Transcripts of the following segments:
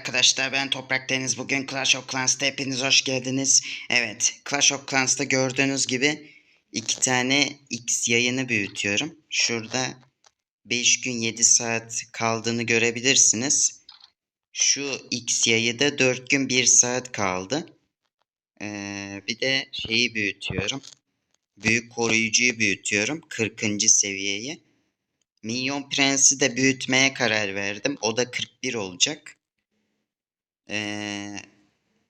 arkadaşlar ben Toprak Deniz. Bugün Clash of Clans'ta hepiniz hoş geldiniz. Evet Clash of Clans'ta gördüğünüz gibi iki tane X yayını büyütüyorum. Şurada 5 gün 7 saat kaldığını görebilirsiniz. Şu X yayı da 4 gün 1 saat kaldı. Ee, bir de şeyi büyütüyorum. Büyük koruyucuyu büyütüyorum. 40. seviyeyi. Minyon Prens'i de büyütmeye karar verdim. O da 41 olacak. Ee,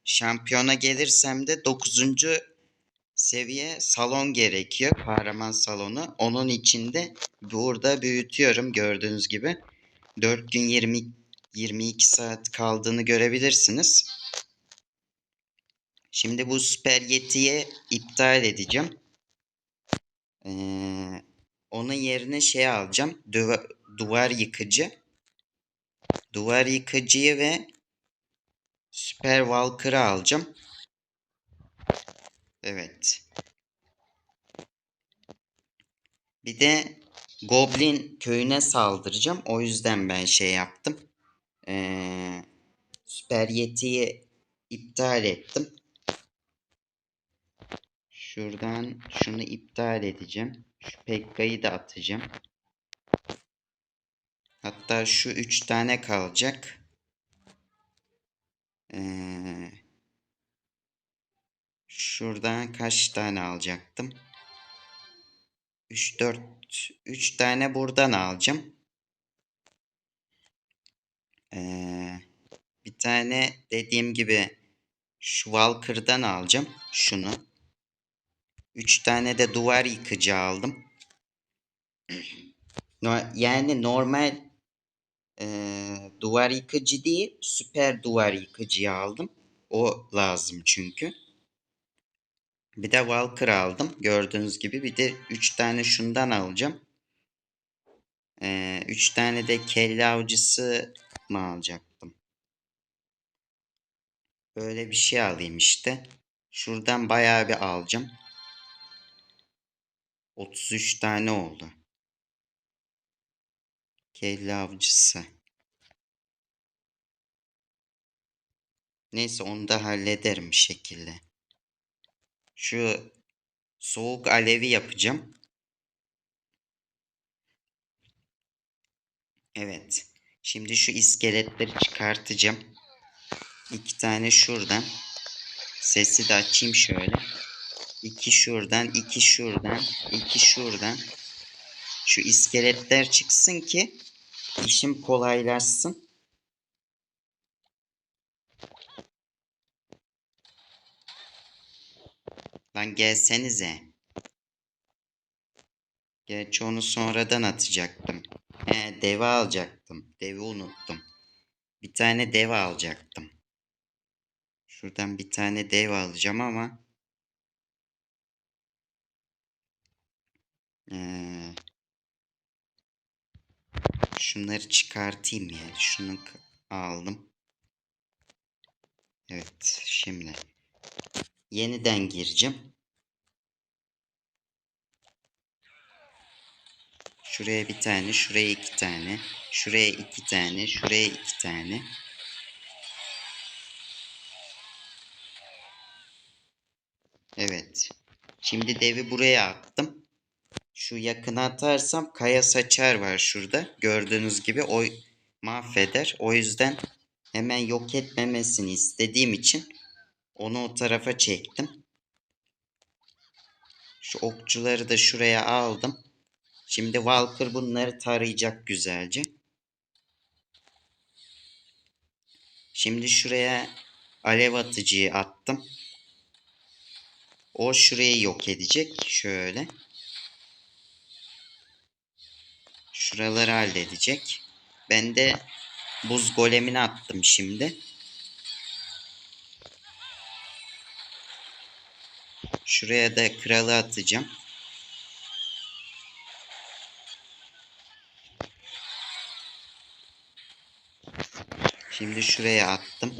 şampiyona gelirsem de 9. seviye salon gerekiyor. Kahraman salonu. Onun için de burada büyütüyorum gördüğünüz gibi. 4 gün 20 22 saat kaldığını görebilirsiniz. Şimdi bu Süper Yeti'yi iptal edeceğim. Ee, onun yerine şey alacağım. Duva- duvar yıkıcı. Duvar yıkıcıyı ve Süper Valkyr'ı alacağım. Evet. Bir de Goblin köyüne saldıracağım. O yüzden ben şey yaptım. Ee, Süper Yeti'yi iptal ettim. Şuradan şunu iptal edeceğim. Şu Pekka'yı da atacağım. Hatta şu üç tane kalacak. Şuradan kaç tane alacaktım? 3 4 3 tane buradan alacağım. Ee, bir tane dediğim gibi şu Valkyr'dan alacağım şunu. 3 tane de duvar yıkıcı aldım. Yani normal eee, duvar yıkıcı değil, süper duvar yıkıcıyı aldım. O lazım çünkü. Bir de Valkyr aldım. Gördüğünüz gibi. Bir de 3 tane şundan alacağım. 3 tane de kelle avcısı mı alacaktım? Böyle bir şey alayım işte. Şuradan bayağı bir alacağım. 33 tane oldu. Kelle avcısı. Neyse onu da hallederim bir şekilde. Şu soğuk alevi yapacağım. Evet. Şimdi şu iskeletleri çıkartacağım. İki tane şuradan. Sesi de açayım şöyle. İki şuradan, iki şuradan, iki şuradan. Şu iskeletler çıksın ki işim kolaylaşsın. Lan gelsenize. Gerçi onu sonradan atacaktım. He devi alacaktım. Devi unuttum. Bir tane dev alacaktım. Şuradan bir tane dev alacağım ama ee, şunları çıkartayım ya. Şunu aldım. Evet şimdi yeniden gireceğim. Şuraya bir tane, şuraya iki tane, şuraya iki tane, şuraya iki tane. Evet. Şimdi devi buraya attım. Şu yakına atarsam kaya saçar var şurada. Gördüğünüz gibi o mahveder. O yüzden hemen yok etmemesini istediğim için onu o tarafa çektim. Şu okçuları da şuraya aldım. Şimdi Walker bunları tarayacak güzelce. Şimdi şuraya alev atıcıyı attım. O şurayı yok edecek. Şöyle. Şuraları halledecek. Ben de buz golemini attım şimdi. Şuraya da kralı atacağım. Şimdi şuraya attım.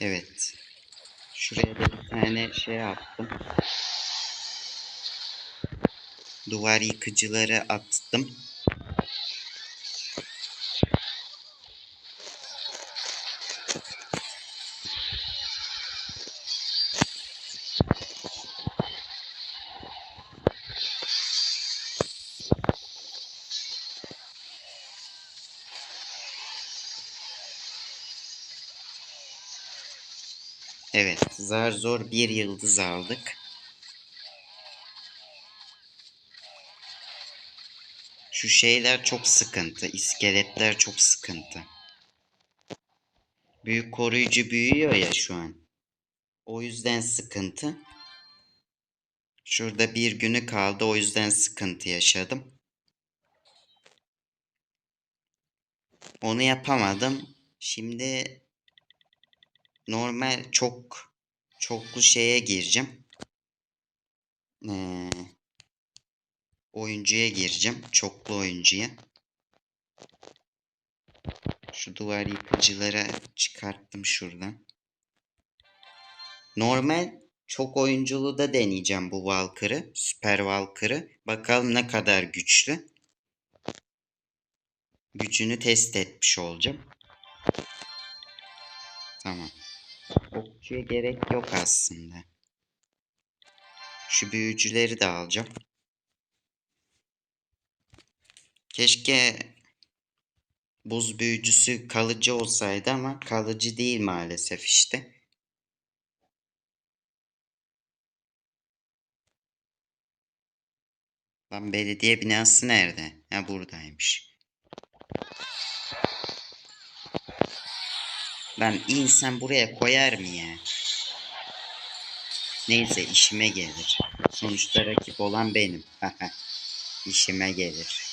Evet. Şuraya da bir tane şey attım. Duvar yıkıcıları attım. Evet, zar zor bir yıldız aldık. Şu şeyler çok sıkıntı. iskeletler çok sıkıntı. Büyük koruyucu büyüyor ya şu an. O yüzden sıkıntı. Şurada bir günü kaldı. O yüzden sıkıntı yaşadım. Onu yapamadım. Şimdi normal çok çoklu şeye gireceğim. Ee, oyuncuya gireceğim. Çoklu oyuncuya. Şu duvar yıkıcılara çıkarttım şuradan. Normal çok oyunculu da deneyeceğim bu Valkyr'ı. Süper Valkyr'ı. Bakalım ne kadar güçlü. Gücünü test etmiş olacağım. Tamam. Okçuya gerek yok aslında. Şu büyücüleri de alacağım. Keşke buz büyücüsü kalıcı olsaydı ama kalıcı değil maalesef işte. Lan belediye binası nerede? Ha buradaymış. Lan insan buraya koyar mı ya? Neyse işime gelir. Sonuçta rakip olan benim. işime gelir.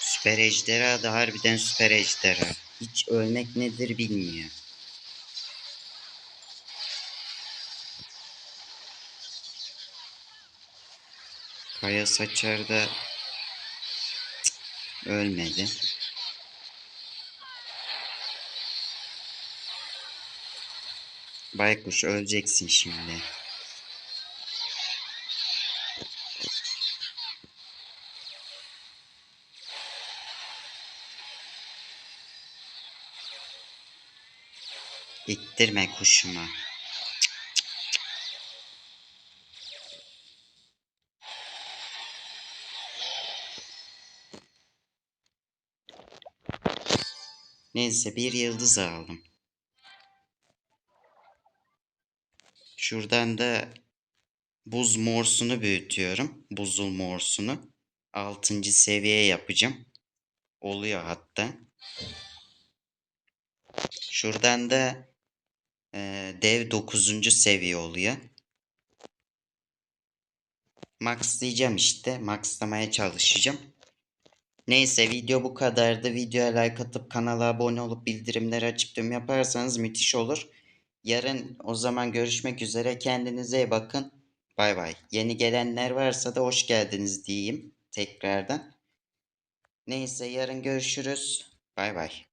Süper ejderha da harbiden süper ejderha. Hiç ölmek nedir bilmiyor. Kaya saçar da ölmedi. Baykuş öleceksin şimdi. İttirme kuşumu. Neyse bir yıldız aldım. Şuradan da buz morsunu büyütüyorum. Buzul morsunu. 6. seviye yapacağım. Oluyor hatta. Şuradan da e, dev 9. seviye oluyor. Maxlayacağım işte. Maxlamaya çalışacağım. Neyse video bu kadardı. Videoya like atıp kanala abone olup bildirimleri açıp tüm yaparsanız müthiş olur. Yarın o zaman görüşmek üzere. Kendinize iyi bakın. Bay bay. Yeni gelenler varsa da hoş geldiniz diyeyim tekrardan. Neyse yarın görüşürüz. Bay bay.